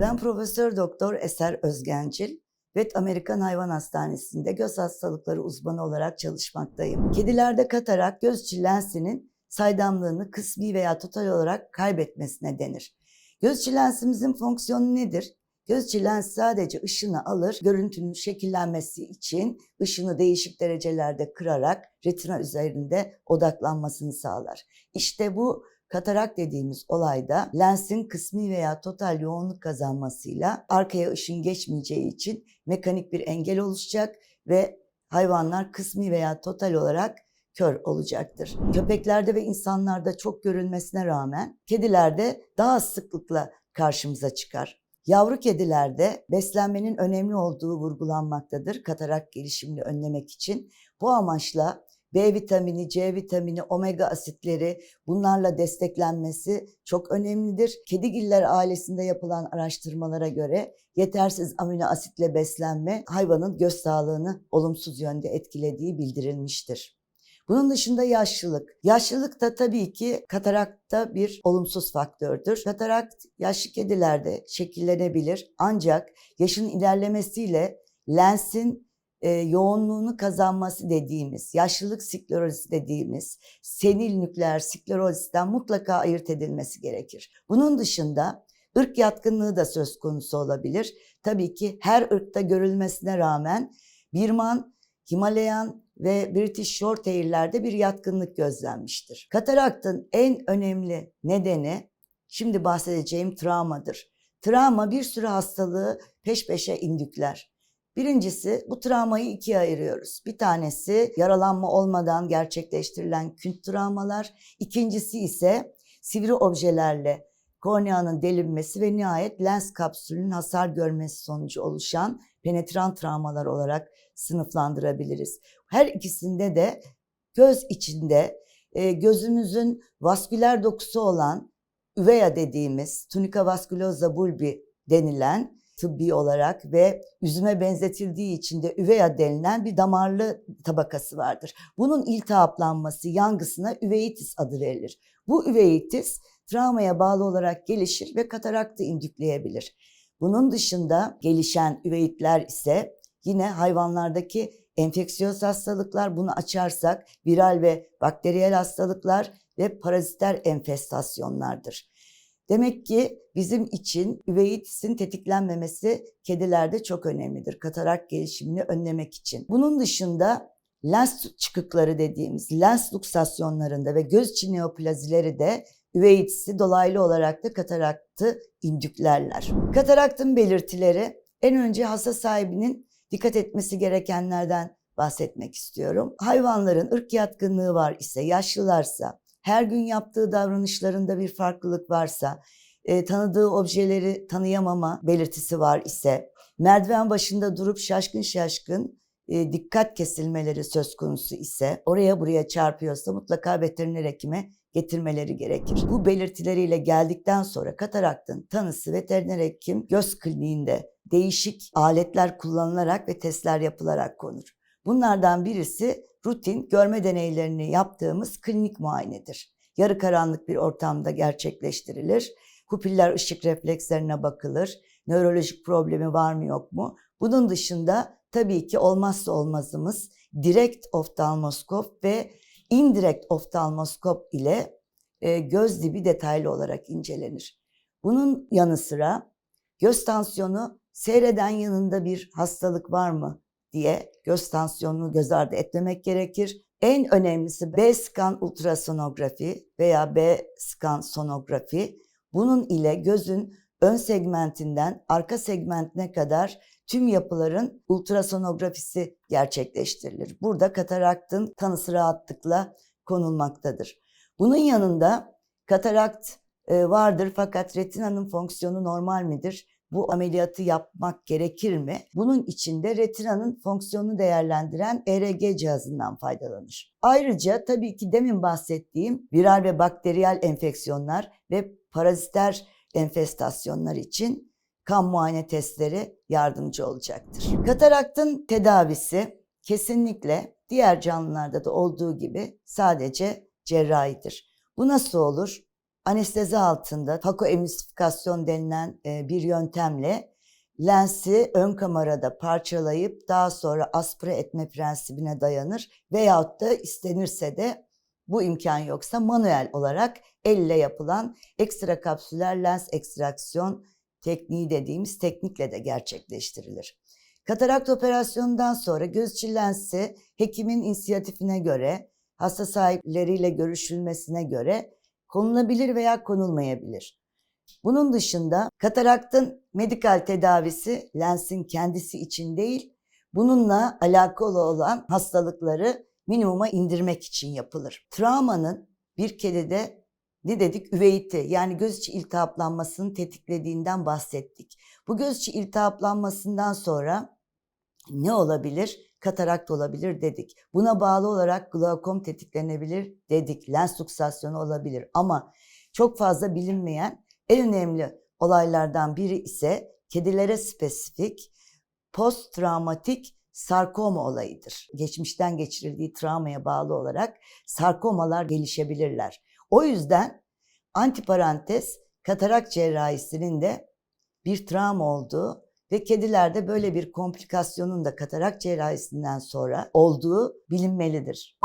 Ben Profesör Doktor Eser Özgencil, Vet Amerikan Hayvan Hastanesi'nde göz hastalıkları uzmanı olarak çalışmaktayım. Kedilerde katarak göz içi lensinin saydamlığını kısmi veya total olarak kaybetmesine denir. Göz içi lensimizin fonksiyonu nedir? Göz içi lens sadece ışını alır, görüntünün şekillenmesi için ışını değişik derecelerde kırarak retina üzerinde odaklanmasını sağlar. İşte bu Katarak dediğimiz olayda lensin kısmi veya total yoğunluk kazanmasıyla arkaya ışın geçmeyeceği için mekanik bir engel oluşacak ve hayvanlar kısmi veya total olarak kör olacaktır. Köpeklerde ve insanlarda çok görülmesine rağmen kedilerde daha sıklıkla karşımıza çıkar. Yavru kedilerde beslenmenin önemli olduğu vurgulanmaktadır katarak gelişimini önlemek için. Bu amaçla B vitamini, C vitamini, omega asitleri bunlarla desteklenmesi çok önemlidir. Kedigiller ailesinde yapılan araştırmalara göre yetersiz amino asitle beslenme hayvanın göz sağlığını olumsuz yönde etkilediği bildirilmiştir. Bunun dışında yaşlılık. Yaşlılık da tabii ki katarakta bir olumsuz faktördür. Katarakt yaşlı kedilerde şekillenebilir ancak yaşın ilerlemesiyle lensin e, yoğunluğunu kazanması dediğimiz, yaşlılık sklerozisi dediğimiz senil nükleer sklerozisten mutlaka ayırt edilmesi gerekir. Bunun dışında ırk yatkınlığı da söz konusu olabilir. Tabii ki her ırkta görülmesine rağmen Birman, Himalayan ve British Shorthair'lerde bir yatkınlık gözlenmiştir. Kataraktın en önemli nedeni şimdi bahsedeceğim travmadır. Travma bir sürü hastalığı peş peşe indükler. Birincisi bu travmayı ikiye ayırıyoruz. Bir tanesi yaralanma olmadan gerçekleştirilen künt travmalar. İkincisi ise sivri objelerle korneanın delinmesi ve nihayet lens kapsülünün hasar görmesi sonucu oluşan penetran travmalar olarak sınıflandırabiliriz. Her ikisinde de göz içinde e, gözümüzün vasküler dokusu olan üveya dediğimiz tunica vasculosa bulbi denilen tıbbi olarak ve üzüme benzetildiği için de üveya denilen bir damarlı tabakası vardır. Bunun iltihaplanması, yangısına üveitis adı verilir. Bu üveitis travmaya bağlı olarak gelişir ve kataraktı indükleyebilir. Bunun dışında gelişen üveitler ise yine hayvanlardaki enfeksiyöz hastalıklar bunu açarsak viral ve bakteriyel hastalıklar ve paraziter enfestasyonlardır. Demek ki bizim için üveitisin tetiklenmemesi kedilerde çok önemlidir. Katarak gelişimini önlemek için. Bunun dışında lens çıkıkları dediğimiz lens luksasyonlarında ve göz içi neoplazileri de üveitisi dolaylı olarak da kataraktı indüklerler. Kataraktın belirtileri en önce hasta sahibinin dikkat etmesi gerekenlerden bahsetmek istiyorum. Hayvanların ırk yatkınlığı var ise, yaşlılarsa, her gün yaptığı davranışlarında bir farklılık varsa, e, tanıdığı objeleri tanıyamama belirtisi var ise, merdiven başında durup şaşkın şaşkın e, dikkat kesilmeleri söz konusu ise, oraya buraya çarpıyorsa mutlaka veteriner hekime getirmeleri gerekir. Bu belirtileriyle geldikten sonra kataraktın tanısı veteriner hekim göz kliniğinde değişik aletler kullanılarak ve testler yapılarak konur. Bunlardan birisi rutin görme deneylerini yaptığımız klinik muayenedir. Yarı karanlık bir ortamda gerçekleştirilir. Pupiller ışık reflekslerine bakılır. Nörolojik problemi var mı yok mu? Bunun dışında tabii ki olmazsa olmazımız direkt oftalmoskop ve indirekt oftalmoskop ile e, göz dibi detaylı olarak incelenir. Bunun yanı sıra göz tansiyonu seyreden yanında bir hastalık var mı diye göz tansiyonunu göz ardı etmemek gerekir. En önemlisi B-scan ultrasonografi veya B-scan sonografi. Bunun ile gözün ön segmentinden arka segmentine kadar tüm yapıların ultrasonografisi gerçekleştirilir. Burada kataraktın tanısı rahatlıkla konulmaktadır. Bunun yanında katarakt e, vardır fakat retinanın fonksiyonu normal midir? Bu ameliyatı yapmak gerekir mi? Bunun için de retinanın fonksiyonunu değerlendiren ERG cihazından faydalanır. Ayrıca tabii ki demin bahsettiğim viral ve bakteriyel enfeksiyonlar ve paraziter enfestasyonlar için kan muayene testleri yardımcı olacaktır. Kataraktın tedavisi kesinlikle diğer canlılarda da olduğu gibi sadece cerrahidir. Bu nasıl olur? Anestezi altında fakoemülsifikasyon denilen e, bir yöntemle lensi ön kamerada parçalayıp daha aspire aspire etme prensibine dayanır veyahut da istenirse de bu imkan yoksa manuel olarak elle yapılan ekstra kapsüler lens ekstraksiyon tekniği dediğimiz teknikle de gerçekleştirilir. Katarakt operasyonundan sonra göz içi lensi hekimin inisiyatifine göre, hasta sahipleriyle görüşülmesine göre konulabilir veya konulmayabilir. Bunun dışında kataraktın medikal tedavisi lensin kendisi için değil, bununla alakalı olan hastalıkları minimuma indirmek için yapılır. Travmanın bir kedide ne dedik? Üveiti yani göz içi iltihaplanmasını tetiklediğinden bahsettik. Bu göz içi iltihaplanmasından sonra ne olabilir? Katarakt olabilir dedik. Buna bağlı olarak glaukom tetiklenebilir dedik. Lens luksasyonu olabilir ama çok fazla bilinmeyen en önemli olaylardan biri ise kedilere spesifik post travmatik sarkoma olayıdır. Geçmişten geçirildiği travmaya bağlı olarak sarkomalar gelişebilirler. O yüzden antiparantez katarak cerrahisinin de bir travma olduğu ve kedilerde böyle bir komplikasyonun da katarak cerrahisinden sonra olduğu bilinmelidir.